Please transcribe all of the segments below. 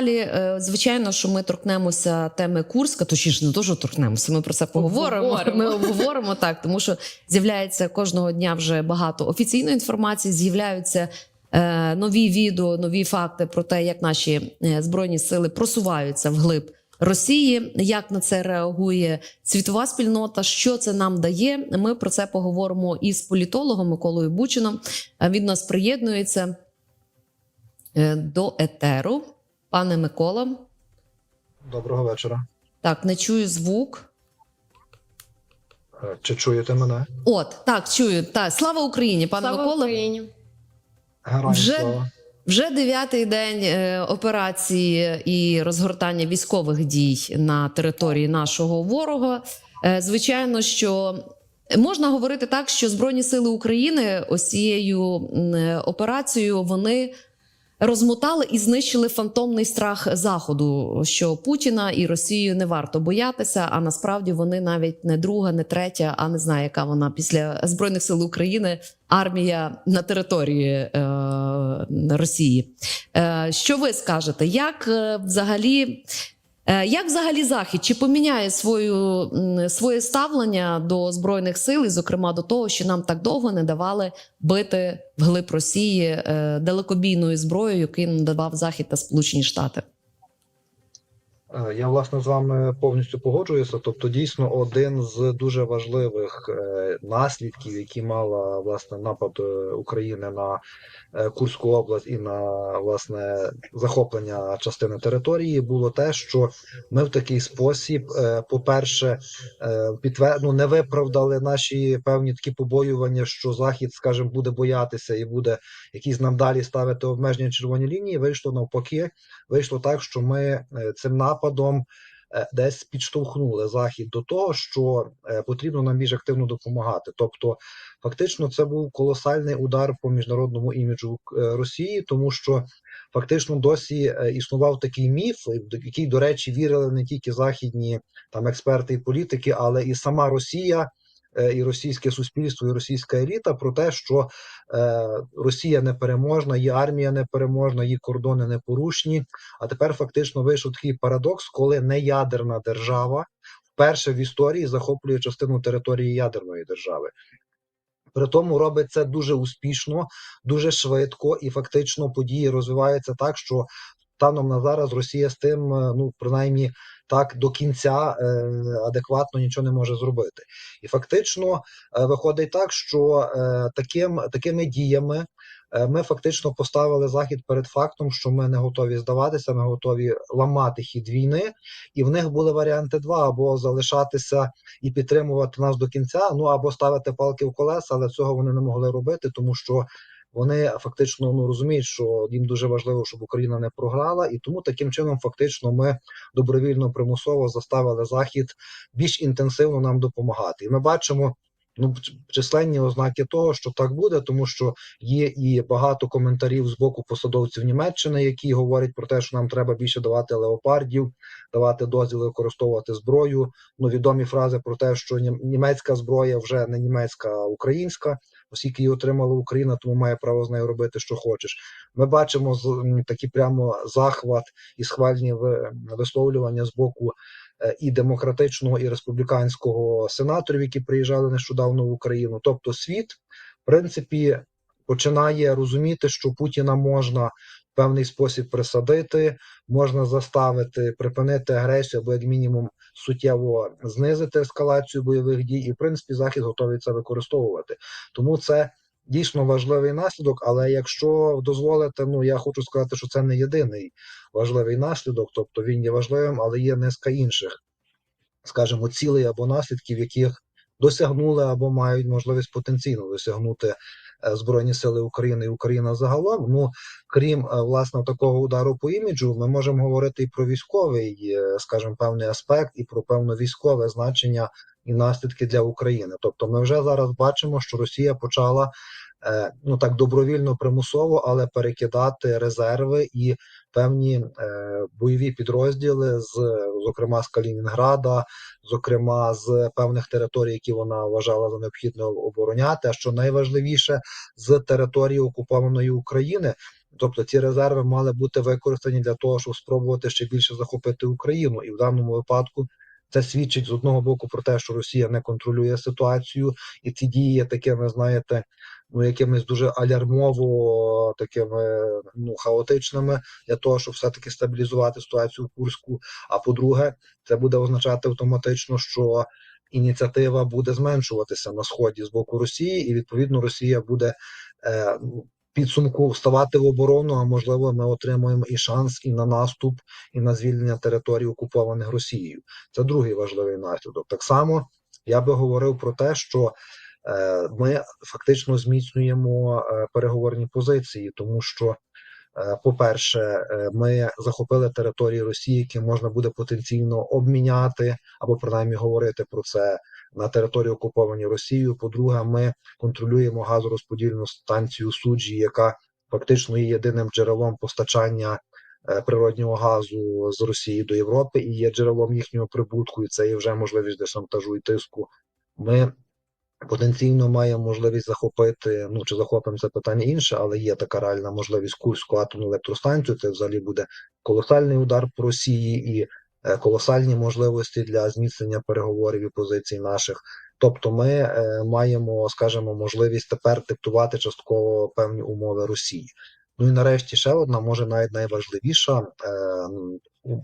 далі, е, звичайно, що ми торкнемося теми Курська, точніше, не дуже торкнемося. Ми про це поговоримо. Обговоримо. Ми обговоримо так, тому що з'являється кожного дня вже багато офіційної інформації. З'являються е, нові відео, нові факти про те, як наші е, збройні сили просуваються вглиб Росії. Як на це реагує світова спільнота? Що це нам дає? Ми про це поговоримо із політологом Миколою Бучином. Е, Він нас приєднується до етеру. Пане Микола, Доброго вечора. так не чую звук. Е, Чи чуєте мене? От так чую. Так, слава Україні, пане Слава Микола. Україні. Героям Вже- слава. Вже дев'ятий день е, операції і розгортання військових дій на території нашого ворога. Е, Звичайно, що можна говорити так, що Збройні сили України ось цією е, операцією вони розмотали і знищили фантомний страх заходу, що Путіна і Росію не варто боятися. А насправді вони навіть не друга, не третя, а не знаю, яка вона після збройних сил України армія на території е, Росії. Е, що ви скажете? Як е, взагалі? Е, Як взагалі захід чи поміняє свою своє ставлення до збройних сил, і зокрема до того, що нам так довго не давали бити вглиб Росії е, далекобійною зброєю, яку надавав Захід та Сполучені Штати? Е, Я власне з вами повністю погоджуюся. Тобто, дійсно, один з дуже важливих е, наслідків, які мала власне напад е, України на Курську область і на власне захоплення частини території, було те, що ми в такий спосіб, по-перше, підтвер... ну, не виправдали наші певні такі побоювання, що Захід, скажімо, буде боятися і буде якісь нам далі ставити обмеження червоні лінії. Вийшло навпаки. Вийшло так, що ми е, цим нападом е, десь підштовхнули захід до того, що е, потрібно нам більш активно допомагати. Тобто, фактично, це був колосальний удар по міжнародному іміджу Росії, тому що фактично досі існував такий міф, який, до речі, вірили не тільки західні там експерти і політики, але і сама Росія. Е, І російське суспільство, і російська еліта про те, що е, Росія непереможна, її армія непереможна, її кордони непорушні. А тепер фактично вийшов такий парадокс, коли неядерна держава вперше в історії захоплює частину території ядерної держави. При тому робить це дуже успішно, дуже швидко, і фактично події розвиваються так, що станом на зараз Росія з тим, е, ну принаймні так до кінця е, адекватно нічого не може зробити. І фактично е, виходить так, що таким, такими діями ми фактично поставили захід перед фактом, що ми не готові здаватися, ми готові ламати хід війни, і в них були варіанти два: або залишатися і підтримувати нас до кінця, ну або ставити палки в колеса, але цього вони не могли робити, тому що. Вони фактично ну розуміють, що їм дуже важливо, щоб Україна не програла, і тому таким чином, фактично, ми добровільно примусово заставили захід більш інтенсивно нам допомагати. І ми бачимо ну численні ознаки того, що так буде, тому що є і багато коментарів з боку посадовців Німеччини, які говорять про те, що нам треба більше давати леопардів, давати дозвіли використовувати зброю. Ну відомі фрази про те, що німецька зброя вже не німецька, а українська, оскільки її отримала Україна, тому має право з нею робити, що хочеш. Ми бачимо такі прямо захват і схвальні висловлювання з боку е, і демократичного, і республіканського сенаторів, які приїжджали нещодавно в Україну. Тобто, світ, в принципі, починає розуміти, що Путіна можна певний спосіб присадити, можна заставити припинити агресію або як мінімум суттєво знизити ескалацію бойових дій, і в принципі захід готовий це використовувати. Тому це. Дійсно важливий наслідок, але якщо дозволите, ну я хочу сказати, що це не єдиний важливий наслідок, тобто він є важливим, але є низка інших, скажімо, цілей або наслідків, яких досягнули або мають можливість потенційно досягнути Збройні Сили України і Україна загалом. Ну крім е, власне такого удару по іміджу, ми можемо говорити і про військовий, е, скажімо, певний аспект, і про певне військове значення і наслідки для України. Тобто, ми вже зараз бачимо, що Росія почала. Е, Ну так добровільно примусово, але перекидати резерви і певні е, бойові підрозділи з, зокрема з Калінінграда, зокрема з певних територій, які вона вважала за необхідне обороняти. А що найважливіше з території окупованої України, Тобто ці резерви мали бути використані для того, щоб спробувати ще більше захопити Україну, і в даному випадку це свідчить з одного боку про те, що Росія не контролює ситуацію, і ці дії є такими, знаєте, ну якимись дуже алярмово такими ну хаотичними для того, щоб все-таки стабілізувати ситуацію в Курську. А по-друге, це буде означати автоматично, що ініціатива буде зменшуватися на сході з боку Росії, і відповідно Росія буде е, підсумку вставати в оборону. А можливо, ми отримаємо і шанс і на наступ, і на звільнення територій, окупованих Росією. Це другий важливий наслідок. Так само я би говорив про те, що ми фактично зміцнюємо е, переговорні позиції, тому що. е, По-перше, е, ми захопили території Росії, які можна буде потенційно обміняти або принаймні говорити про це на території окуповані Росією. По-друге, ми контролюємо газорозподільну станцію суджі, яка фактично є єдиним джерелом постачання е, природнього газу з Росії до Європи і є джерелом їхнього прибутку. І це є вже можливість для шантажу і тиску. Ми потенційно маємо можливість захопити. Ну чи захопимо це питання інше, але є така реальна можливість Курську атомну електростанцію. Це взагалі буде колосальний удар по Росії і е, колосальні можливості для зміцнення переговорів і позицій наших. Тобто, ми е, маємо, скажімо, можливість тепер диктувати частково певні умови Росії. Ну і нарешті ще одна, може навіть найважливіша е,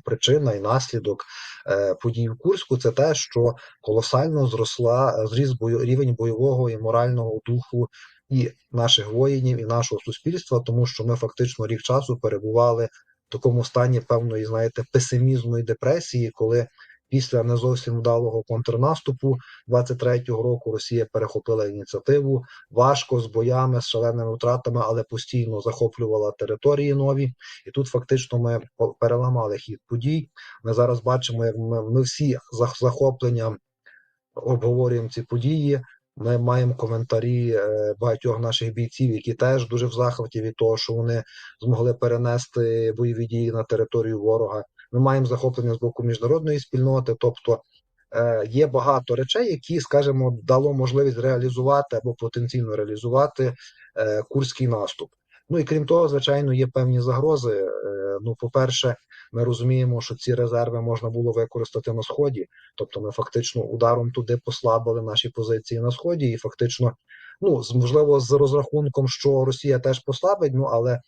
причина і наслідок е, подій в Курську це те, що колосально зросла зріс бою, рівень бойового і морального духу і наших воїнів, і нашого суспільства, тому що ми фактично рік часу перебували в такому стані певної, знаєте, песимізму і депресії, коли після не зовсім вдалого контрнаступу 23-го року Росія перехопила ініціативу важко з боями, з шаленими втратами, але постійно захоплювала території нові. І тут фактично ми переламали хід подій. Ми зараз бачимо, як ми, ми всі за захопленням обговорюємо ці події. Ми маємо коментарі е, багатьох наших бійців, які теж дуже в захваті від того, що вони змогли перенести бойові дії на територію ворога. Ми маємо захоплення з боку міжнародної спільноти, тобто е, є багато речей, які, скажімо, дало можливість реалізувати або потенційно реалізувати е, курський наступ. Ну і крім того, звичайно, є певні загрози. Е, ну, по-перше, ми розуміємо, що ці резерви можна було використати на сході. Тобто, ми фактично ударом туди послабили наші позиції на сході, і фактично, ну з- можливо, з розрахунком, що Росія теж послабить. Ну але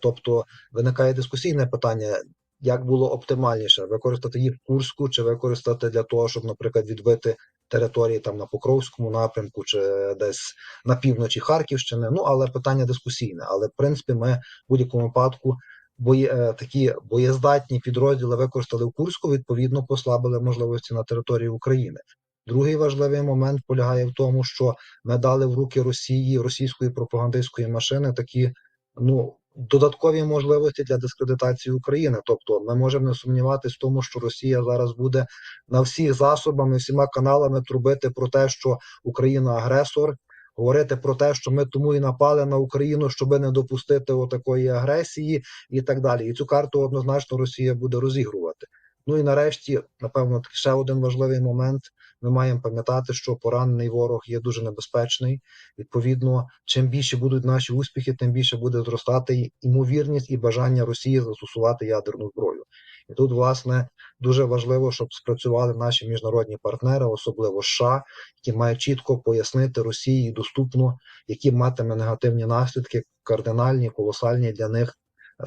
тобто виникає дискусійне питання. Як було оптимальніше використати їх Курську, чи використати для того, щоб, наприклад, відбити території там на Покровському напрямку, чи десь на півночі Харківщини? Ну але питання дискусійне. Але в принципі, ми в будь-якому випадку бої, е, такі боєздатні підрозділи використали в Курську, відповідно послабили можливості на території України. Другий важливий момент полягає в тому, що ми дали в руки Росії російської пропагандистської машини такі ну додаткові можливості для дискредитації України. Тобто, ми можемо не сумніватися в тому, що Росія зараз буде на всіх засобами, всіма каналами трубити про те, що Україна агресор. Говорити про те, що ми тому і напали на Україну, щоб не допустити отакої агресії, і так далі. І цю карту однозначно Росія буде розігрувати. Ну і нарешті, напевно, ще один важливий момент. Ми маємо пам'ятати, що поранений ворог є дуже небезпечний. Відповідно, чим більше будуть наші успіхи, тим більше буде зростати імовірність і бажання Росії застосувати ядерну зброю. І тут, власне, дуже важливо, щоб спрацювали наші міжнародні партнери, особливо США, які мають чітко пояснити Росії доступно, які матиме негативні наслідки, кардинальні, колосальні для них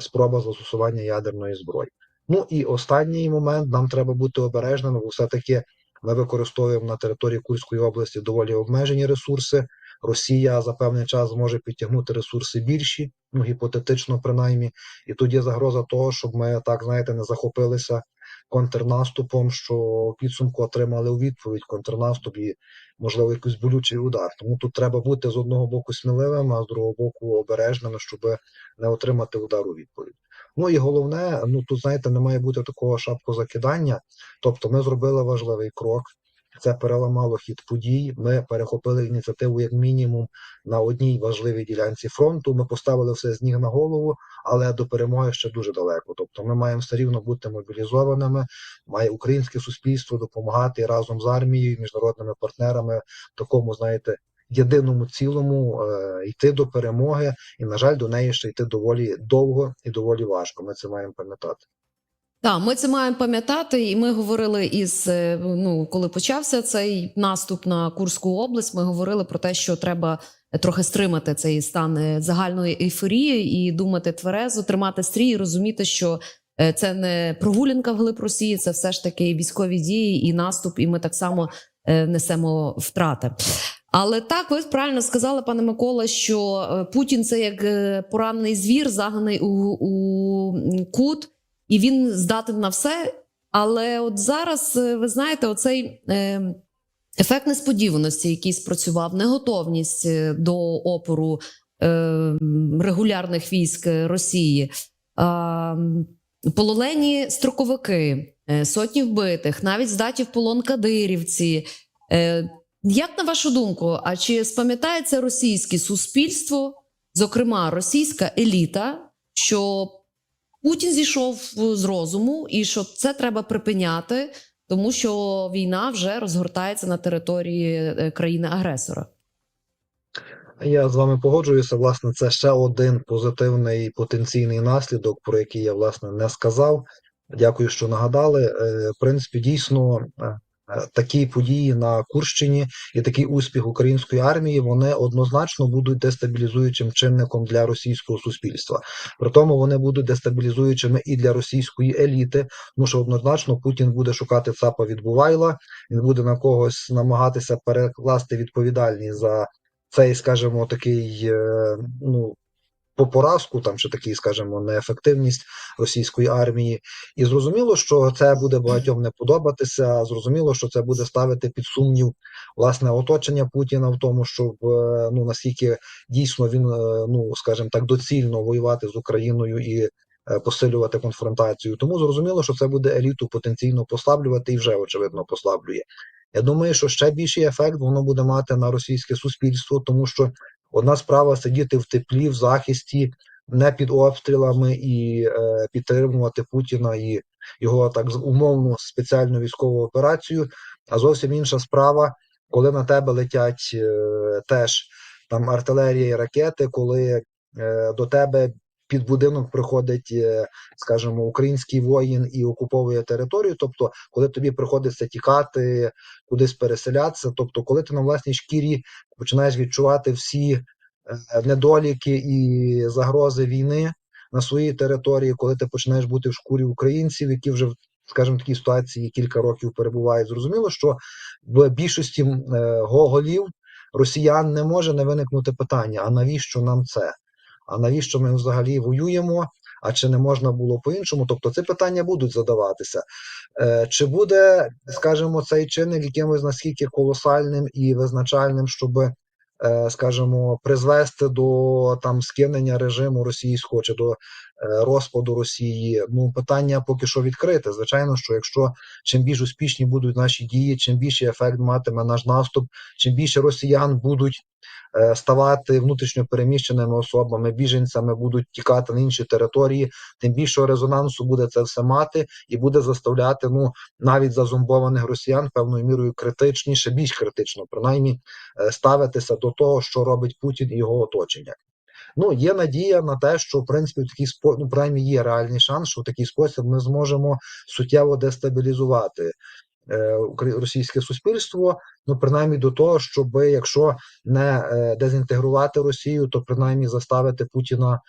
спроба застосування ядерної зброї. Ну і останній момент нам треба бути обережними, бо все-таки ми використовуємо на території Курської області доволі обмежені ресурси. Росія за певний час зможе підтягнути ресурси більші, ну гіпотетично, принаймні, і тут є загроза того, щоб ми так знаєте не захопилися контрнаступом, що підсумку отримали у відповідь контрнаступ і можливо якийсь болючий удар. Тому тут треба бути з одного боку сміливими, а з другого боку обережними, щоб не отримати удар у відповідь. Ну і головне, ну тут знаєте, не має бути такого шапкозакидання. Тобто, ми зробили важливий крок. Це переламало хід подій. Ми перехопили ініціативу як мінімум на одній важливій ділянці фронту. Ми поставили все з ніг на голову, але до перемоги ще дуже далеко. Тобто, ми маємо все рівно бути мобілізованими. Має українське суспільство допомагати разом з армією, міжнародними партнерами такому, знаєте, єдиному цілому е, йти до перемоги, і на жаль, до неї ще йти доволі довго і доволі важко. Ми це маємо пам'ятати. Так, ми це маємо пам'ятати, і ми говорили із е, ну, коли почався цей наступ на Курську область. Ми говорили про те, що треба трохи стримати цей стан е, загальної ейфорії і думати тверезо, тримати стрій, і розуміти, що е, це не прогулянка вглиб Росії, це все ж таки військові дії і наступ, і ми так само несемо втрати. Але так ви правильно сказали, пане Микола, що е, Путін це як е, поранений звір, загнаний у, у кут і він здатен на все. Але от зараз, е, ви знаєте, оцей ефект несподіваності, який спрацював, неготовність до опору регулярних військ Росії, полонені строковики, сотні вбитих, навіть здаті в полон кадирівці. Е, як на вашу думку, а чи спам'ятається російське суспільство, зокрема російська еліта, що Путін зійшов з розуму, і що це треба припиняти, тому що війна вже розгортається на території е, країни-агресора. Я з вами погоджуюся. Власне, це ще один позитивний потенційний наслідок, про який я власне не сказав. Дякую, що нагадали. Е, В принципі, дійсно. Е, Такі події на Курщині і такий успіх української армії вони однозначно будуть дестабілізуючим чинником для російського суспільства. При тому вони будуть дестабілізуючими і для російської еліти, тому що однозначно Путін буде шукати ЦАПа від Бувайла, він буде на когось намагатися перекласти відповідальність за цей, скажімо, такий е, ну. По поразку, там чи такий, скажімо, неефективність російської армії, і зрозуміло, що це буде багатьом не подобатися. Зрозуміло, що це буде ставити під сумнів власне оточення Путіна в тому, щоб е, ну наскільки дійсно він, е, ну скажімо так, доцільно воювати з Україною і е, посилювати конфронтацію. Тому зрозуміло, що це буде еліту потенційно послаблювати і вже очевидно послаблює. Я думаю, що ще більший ефект воно буде мати на російське суспільство, тому що одна справа сидіти в теплі, в захисті, не під обстрілами і е, підтримувати Путіна і його так умовну спеціальну військову операцію. А зовсім інша справа, коли на тебе летять е, теж там артилерія і ракети, коли е, до тебе під будинок приходить, е, скажімо, український воїн і окуповує територію. Тобто, коли тобі приходиться тікати, кудись переселятися, тобто, коли ти на власній шкірі починаєш відчувати всі е, недоліки і загрози війни на своїй території, коли ти починаєш бути в шкурі українців, які вже скажімо, такій ситуації кілька років перебувають. Зрозуміло, що в більшості е, гоголів росіян не може не виникнути питання: а навіщо нам це? А навіщо ми взагалі воюємо? А чи не можна було по-іншому? Тобто ці питання будуть задаватися. Е, Чи буде, скажімо, цей чинник якимось наскільки колосальним і визначальним, щоб, е, скажімо, призвести до там скинення режиму російського чи до розпаду Росії? Ну, питання поки що відкрите. Звичайно, що якщо чим більш успішні будуть наші дії, чим більший ефект матиме наш наступ, чим більше росіян будуть е, ставати внутрішньо переміщеними особами, біженцями будуть тікати на інші території, тим більшого резонансу буде це все мати і буде заставляти ну навіть зазомбованих росіян певною мірою критичніше, більш критично, принаймні е, ставитися до того, що робить Путін і його оточення. Ну, є надія на те, що в принципі в такий спо... ну, принаймні є реальний шанс, що в такий спосіб ми зможемо суттєво дестабілізувати е, російське суспільство. Ну, принаймні до того, щоб якщо не е, дезінтегрувати Росію, то принаймні заставити Путіна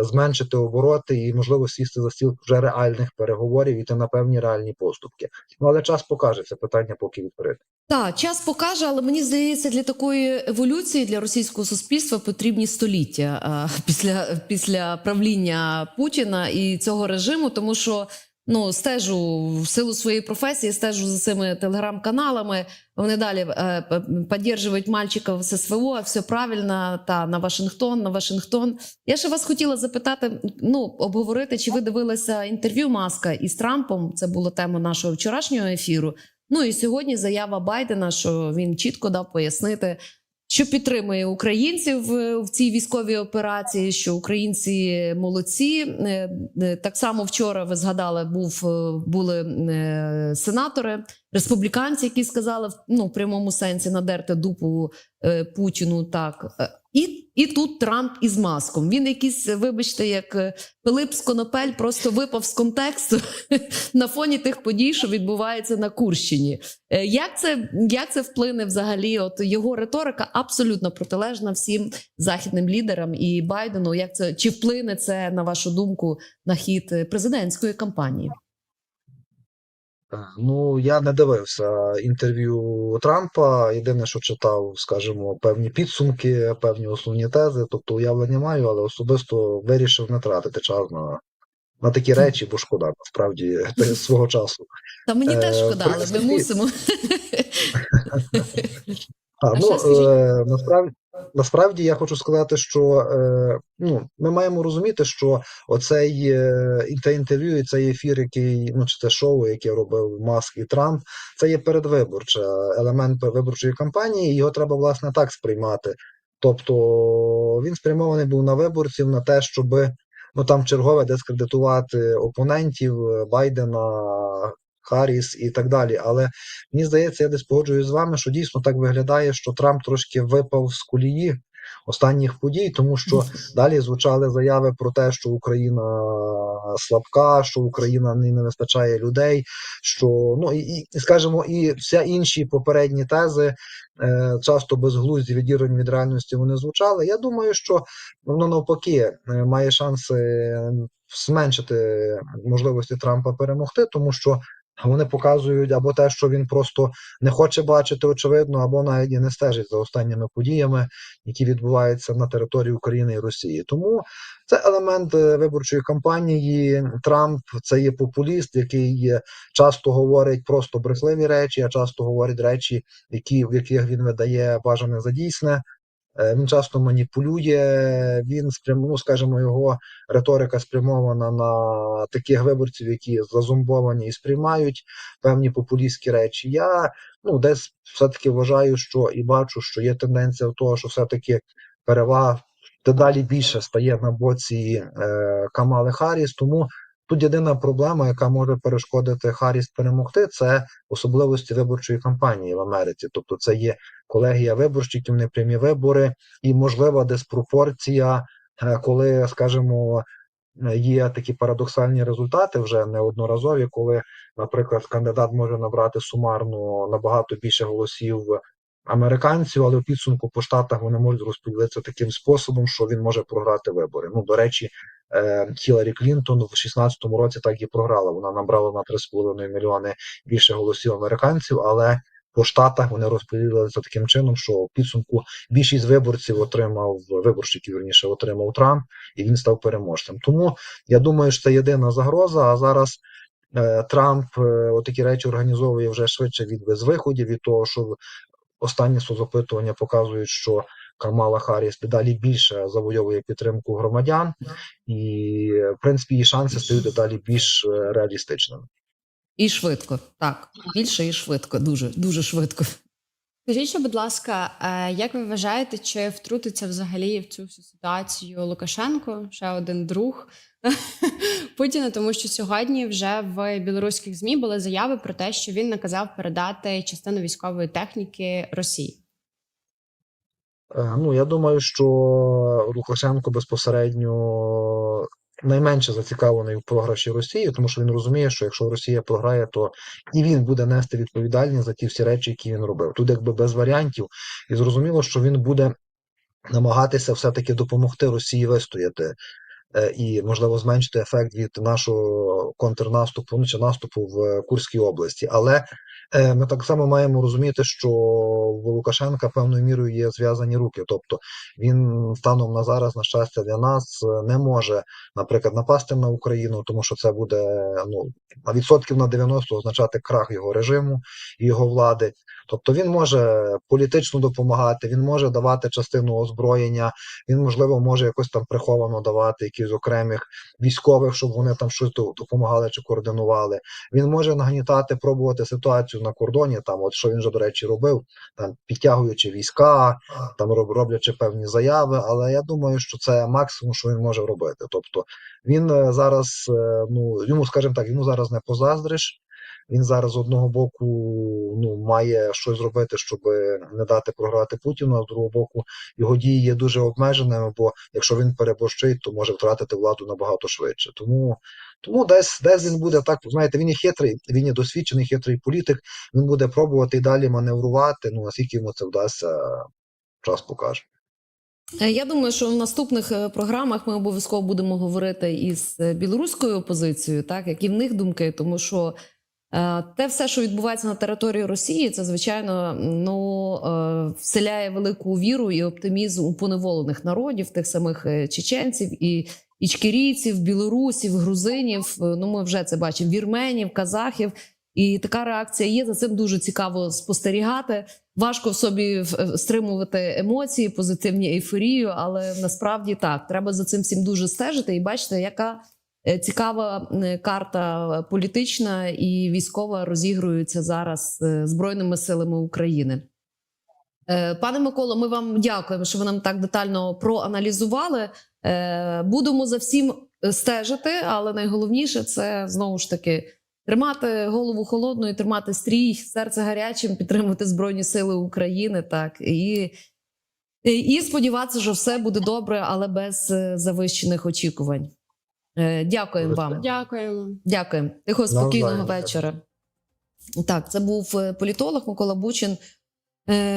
зменшити обороти і можливо сісти за стіл вже реальних переговорів і на певні реальні поступки. Ну але час покаже це питання, поки відкрите. Так, час покаже, але мені здається, для такої еволюції для російського суспільства потрібні століття після, після правління Путіна і цього режиму, тому що ну стежу в силу своєї професії, стежу за цими телеграм-каналами. Вони далі е, підтримують мальчиків з СВО, все правильно, та на Вашингтон, на Вашингтон. Я ще вас хотіла запитати, ну обговорити, чи ви дивилися інтерв'ю Маска із Трампом? Це була тема нашого вчорашнього ефіру. Ну і сьогодні заява Байдена, що він чітко дав пояснити, що підтримує українців в, в цій військовій операції, що українці молодці. Е, е, Так само вчора ви згадали, був е, були е, сенатори, республіканці, які сказали ну, в прямому сенсі надерти дупу е, Путіну. Так Е, і, і тут Трамп із маском. Він якийсь, вибачте, як е, Пилип Сконопель, просто випав з контексту на фоні тих подій, що відбувається на Курщині. Е, Як це, як це вплине взагалі? От його риторика абсолютно протилежна всім західним лідерам і Байдену. Як це чи вплине це на вашу думку на хід е, президентської кампанії? Е, Ну, я не дивився інтерв'ю Трампа. Єдине, що читав, скажімо, певні підсумки, певні основні тези. Тобто уявлення маю, але особисто вирішив не тратити час на, на такі речі, бо шкода, насправді, свого часу. Та мені Е, теж шкода, але ми мусимо. А, А ну, е, насправді, насправді я хочу сказати, що е, ну, ми маємо розуміти, що оцей е, те інтерв'ю, і цей ефір, який, ну, чи це шоу, яке робив Маск і Трамп, це є передвиборче елемент виборчої кампанії, і його треба, власне, так сприймати. Тобто він спрямований був на виборців, на те, щоб ну, там чергове дискредитувати опонентів е, Байдена, Харріс і так далі. Але Мені здається, я десь погоджуюсь з вами, що дійсно так виглядає, що Трамп трошки випав з колії останніх подій, тому що далі звучали заяви про те, що Україна слабка, що Україна не, не вистачає людей. Що ну і, і скажімо, і вся інші попередні тези е, часто безглузді відірвані від реальності вони звучали. Я думаю, що воно навпаки е, має шанси зменшити можливості Трампа перемогти, тому що вони показують або те, що він просто не хоче бачити, очевидно, або навіть і не стежить за останніми подіями, які відбуваються на території України і Росії. Тому це елемент е, виборчої кампанії. Трамп це є популіст, який часто говорить просто брехливі речі, а часто говорить речі, які в яких він видає бажане за дійсне. Е, Він часто маніпулює, він ну, скажімо, його риторика спрямована на таких виборців, які зазумбовані і сприймають певні популістські речі. Я ну, десь все-таки вважаю, що і бачу, що є тенденція в того, що все-таки перевага дедалі більше стає на боці е, Камали Харріс. Тому тут єдина проблема, яка може перешкодити Харріс перемогти, це особливості виборчої кампанії в Америці. Тобто, це є колегія виборщиків, непрямі вибори, і можлива диспропорція, е, коли, скажімо, е, є такі парадоксальні результати вже неодноразові, коли, наприклад, кандидат може набрати сумарно набагато більше голосів американців, але в підсумку по штатах вони можуть розподілитися таким способом, що він може програти вибори. Ну, до речі, е, Хіларі Клінтон в 16-му році так і програла. Вона набрала на 3,5 мільйони більше голосів американців, але по штатах вони розподілилися таким чином, що в підсумку більшість виборців отримав виборщиків, верніше отримав Трамп, і він став переможцем. Тому я думаю, що це єдина загроза. А зараз е, Трамп е, отакі речі організовує вже швидше від безвиходів, від того, що останні соцопитування показують, що Камала Харріс дедалі більше завойовує підтримку громадян, і в принципі її шанси стають дедалі більш е, реалістичними. І швидко, так більше і швидко, дуже дуже швидко. Скажіть, будь ласка, е, як ви вважаєте, чи втрутиться взагалі в цю всю ситуацію Лукашенко, ще один друг Путіна? Тому що сьогодні вже в білоруських змі були заяви про те, що він наказав передати частину військової техніки Росії. Е, Ну, я думаю, що Лукашенко безпосередньо найменше зацікавлений в програші Росії, тому що він розуміє, що якщо Росія програє, то і він буде нести відповідальність за ті всі речі, які він робив. Тут якби без варіантів, і зрозуміло, що він буде намагатися все-таки допомогти Росії вистояти. Е, І можливо зменшити ефект від нашого контрнаступу ну, чи наступу в Курській області. Але е, ми так само маємо розуміти, що в Лукашенка певною мірою є зв'язані руки. Тобто він станом на зараз, на щастя, для нас е, не може, наприклад, напасти на Україну, тому що це буде ну на відсотків на 90 означати крах його режиму і його влади. Тобто він може політично допомагати, він може давати частину озброєння, він можливо може якось там приховано давати якісь окремих військових, щоб вони там щось допомагали чи координували. Він може нагнітати, пробувати ситуацію. на кордоні, там, от що він вже, до речі, робив, там, підтягуючи війська, там роблячи певні заяви, але я думаю, що це максимум, що він може робити. Тобто він е, зараз, е, ну йому, скажімо так, йому зараз не позаздриш. Він зараз з одного боку ну, має щось зробити, щоб не дати програти Путіну, а з другого боку його дії є дуже обмеженими, бо якщо він переборщить, то може втратити владу набагато швидше. Тому, тому десь, десь він буде так, знаєте, він є хитрий, він є досвідчений хитрий політик, він буде пробувати і далі маневрувати. Ну наскільки йому це вдасться, час покаже. Е, Я думаю, що в наступних е, програмах ми обов'язково будемо говорити із е, білоруською опозицією, так які в них думки, тому що те все, що відбувається на території Росії, це звичайно ну е, вселяє велику віру і оптимізм у поневолених народів, тих самих е, чеченців і ічкерійців, білорусів, грузинів. Е, Ну ми вже це бачимо вірменів, казахів. І така реакція є. За цим дуже цікаво спостерігати. Важко в собі стримувати емоції, позитивні ейфорію, але насправді так треба за цим всім дуже стежити і бачите, яка е, цікава е, карта політична і військова розігрується зараз е, збройними силами України. Е, Пане Миколо, ми вам дякуємо, що ви нам так детально проаналізували. Е, Будемо за всім е, стежити, але найголовніше це знову ж таки тримати голову холодною, тримати стрій, серце гарячим, підтримувати Збройні Сили України. Так і, і сподіватися, що все буде добре, але без е, завищених очікувань. Е, Дякуємо вам. Дякуємо. Дякуємо. Тихого спокійного вечора. Так, це був е, політолог Микола Бучин. Е,